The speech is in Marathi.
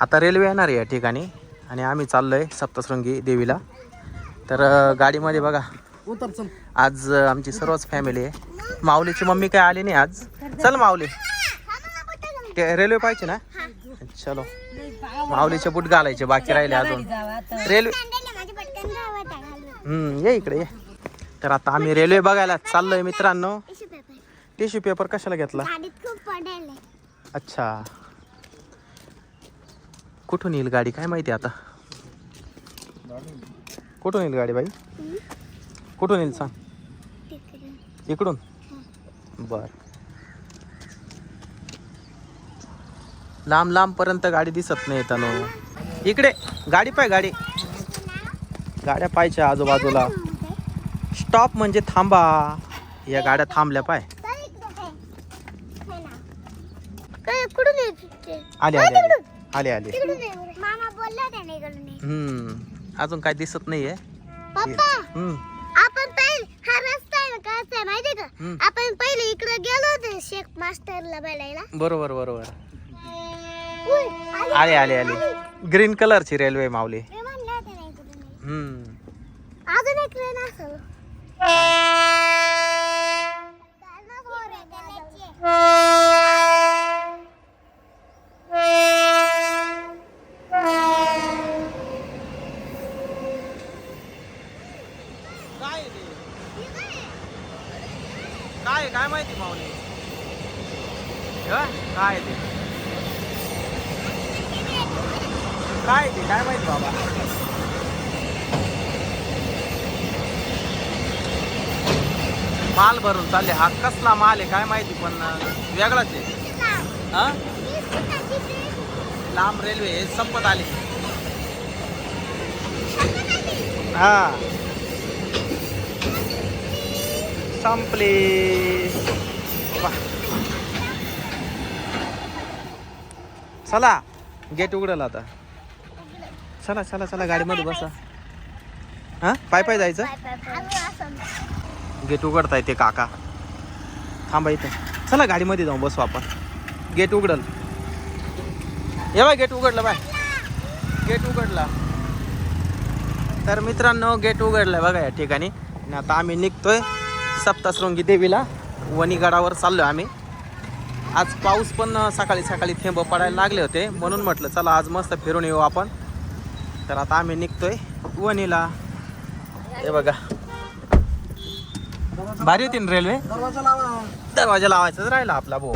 आता रेल्वे येणार आहे या ठिकाणी. आणि आम्ही चाललो आहे सप्तशृंगी देवीला. तर गाडीमध्ये बघा. आज आमची सर्वच फॅमिली आहे. माऊलीची मम्मी काय आली नाही आज. चल माऊली. ते रेल्वे पाहिजे ना? चलो. माऊलीचे बूट घालायचे बाकी राहिले अजून. रेल्वे हम्म ये इकडे ये. तर आता आम्ही रेल्वे बघायला चाललोय मित्रांनो. टिश्यू पेपर कशाला घेतला? गाडीत खूप पडेल. अच्छा. कुठून येईल गाडी? काय माहिती आता? कुठून येईल गाडी बाई? कुठून येईल सांग? इकडून? बर. लांब लांब पर्यंत गाडी दिसत नाही तनु. इकडे गाडी पाय गाडी. गाड्या पाहिजे आजूबाजूला. स्टॉप म्हणजे थांबा. या गाड्या थांबल्या पाय. काय कुठून येते आले आले आले आले. आले तिकडून ये. मामा बोलला इकडून ये. हम्म. अजून काय दिसत नाहीये. पप्पा हम्म. आपण पहिले हा रस्ता आहे ना कसा आहे माहितीये का? हम्म. आपण पहिले इकडे गेलो होतो शेख मास्टरला बोलायला. बरोबर बरोबर. उय, आली. आले आले. आले. ग्रीन कलरची रेल्वे माऊली. मी म्हणलं होतं ना इकडून. ये. हम्म. अजून एक ट्रेन असेल. काय काय माहिती हे? बघ, काय ते? काय ते? काय माहिती बाबा? माल भरून चालले. हा कसला माल आहे काय माहिती पण वेगळाच आहे. हा? लांब रेल्वे हे संपत आली. हा. संपली. चला गेट उघडलं आता. चला चला चला गाडीमध्ये बसा. हा? पाय पाय जायचं? गेट उघडता येते काका. थांबा इथं. चला गाडीमध्ये जाऊ बसू आपण. गेट उघडल. ये बाय गेट उघडलं बाय. गेट उघडला. तर मित्रांनो गेट उघडलंय बघा या ठिकाणी. आणि आता आम्ही निघतोय. सप्तशृंगी देवीला वणीगडावर चाललो आम्ही. आज पाऊस पण सकाळी सकाळी थेंब पडायला लागले होते. म्हणून म्हटलं चला आज मस्त फिरून येऊ आपण. तर आता आम्ही निघतोय वणीला. हे बघा. भारी होती ना रेल्वे दरवाजा लावायचाच राहिला आपला भाऊ.